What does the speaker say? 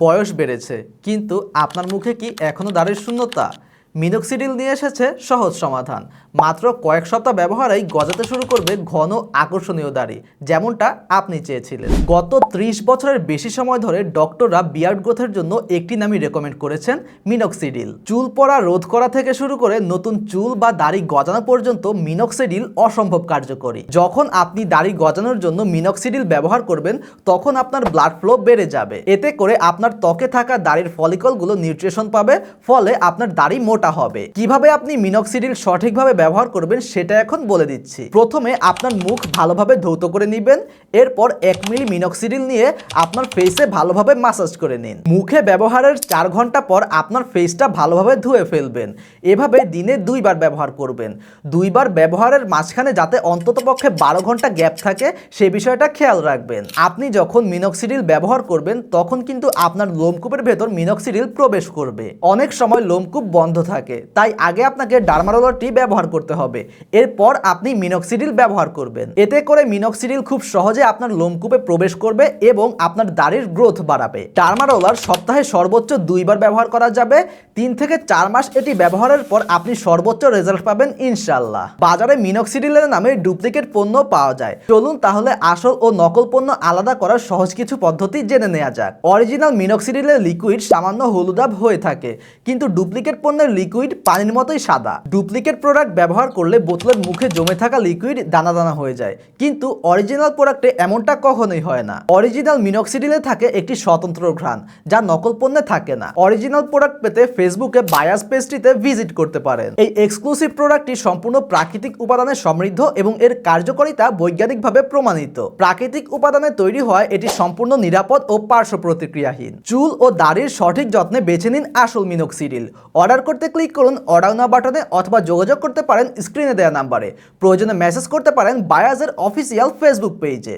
বয়স বেড়েছে কিন্তু আপনার মুখে কি এখনও দাড়ির শূন্যতা? মিনোক্সিডিল নিয়ে এসেছে সহজ সমাধান। মাত্র কয়েক সপ্তাহ ব্যবহারেই গজাতে শুরু করবে ঘন আকর্ষণীয় দাড়ি, যেমনটা আপনি চেয়েছিলেন। গত ত্রিশ বছরের বেশি সময় ধরে ডক্টররা বিয়ার্ড গ্রোথের জন্য একটি নামই রেকমেন্ড করেছেন মিনোক্সিডিল। চুল পড়া রোধ করা থেকে শুরু করে নতুন চুল বা দাড়ি গজানো পর্যন্ত মিনোক্সিডিল অসম্ভব কার্যকরী। যখন আপনি দাড়ি গজানোর জন্য মিনোক্সিডিল ব্যবহার করবেন, তখন আপনার ব্লাড ফ্লো বেড়ে যাবে। এতে করে আপনার ত্বকে থাকা দাড়ির ফলিকলগুলো নিউট্রিশন পাবে, ফলে আপনার দাড়ি মোটা হবে? কীভাবে আপনি মিনোক্সিডিল সঠিকভাবে ব্যবহার করবেন সেটা এখন বলে দিচ্ছি। প্রথমে আপনার মুখ ভালোভাবে ধৌত করে নেবেন, এরপর এক মিলি মিনোক্সিডিল নিয়ে আপনার ফেসে ভালোভাবে মাসাজ করে নিন। মুখে ব্যবহারের চার ঘণ্টা পর আপনার ফেসটা ভালোভাবে ধুয়ে ফেলবেন। এভাবে দিনে দুইবার ব্যবহার করবেন। দুইবার ব্যবহারের মাঝখানে যাতে অন্ততপক্ষে বারো ঘণ্টা গ্যাপ থাকে, সে বিষয়টা খেয়াল রাখবেন। আপনি যখন মিনোক্সিডিল ব্যবহার করবেন, তখন কিন্তু আপনার লোমকূপের ভেতর মিনোক্সিডিল প্রবেশ করবে। অনেক সময় লোমকূপ বন্ধ থাকে। তাই আগে আপনাকে ডার্মারোলারটি ব্যবহার করতে হবে। এরপর আপনি মিনোক্সিডিল ব্যবহার করবেন। এতে করে মিনক্সিডিল খুব সহজে আপনার লোমকূপে প্রবেশ করবে এবং আপনার দাড়ির গ্রোথ বাড়াবে। ডার্মারোলার সপ্তাহে সর্বোচ্চ দুইবার ব্যবহার করা যাবে। তিন থেকে চার মাস এটি ব্যবহারের পর আপনি সর্বোচ্চ রেজাল্ট পাবেন ইনশাল্লাহ বাজারে মিনোক্সিডিলের নামে ডুপ্লিকেট পণ্য পাওয়া যায়। চলুন তাহলে আসল ও নকল পণ্য আলাদা করার সহজ কিছু পদ্ধতি জেনে নেওয়া যাক। অরিজিনাল মিনোক্সিডিলের লিকুইড সামান্য হলুদাভ হয়ে থাকে। কিন্তু ডুপ্লিকেট পণ্যের লিকুইড পানির মতোই সাদা। ডুপ্লিকেট প্রোডাক্ট ব্যবহার করলে বোতলের মুখে জমে থাকা লিকুইড দানা দানা হয়ে যায়। কিন্তু অরিজিনাল প্রোডাক্টে এমনটা কখনোই হয় না। অরিজিনাল মিনোক্সিডিলে থাকে একটি স্বতন্ত্র ঘ্রাণ, যা নকল পণ্যে থাকে না। অরিজিনাল প্রোডাক্ট পেতে ফেসবুকে বায়াস পেজটিতে ভিজিট করতে পারেন। এই এক্সক্লুসিভ প্রোডাক্টটি সম্পূর্ণ প্রাকৃতিক উপাদানে সমৃদ্ধ এবং এর কার্যকারিতা বৈজ্ঞানিকভাবে প্রমাণিত। প্রাকৃতিক উপাদানে তৈরি হয়, এটি সম্পূর্ণ নিরাপদ ও পার্শ্ব প্রতিক্রিয়াহীন। চুল ও দাড়ির সঠিক যত্নে বেছে নিন আসল মিনোক্সিডিল অর্ডার করতে ক্লিক করুন অর্ডার না বাটনে অথবা যোগাযোগ করতে পারেন স্ক্রিনে দেওয়া নাম্বারে প্রয়োজনে মেসেজ করতে পারেন বায়াজের অফিসিয়াল ফেসবুক পেজে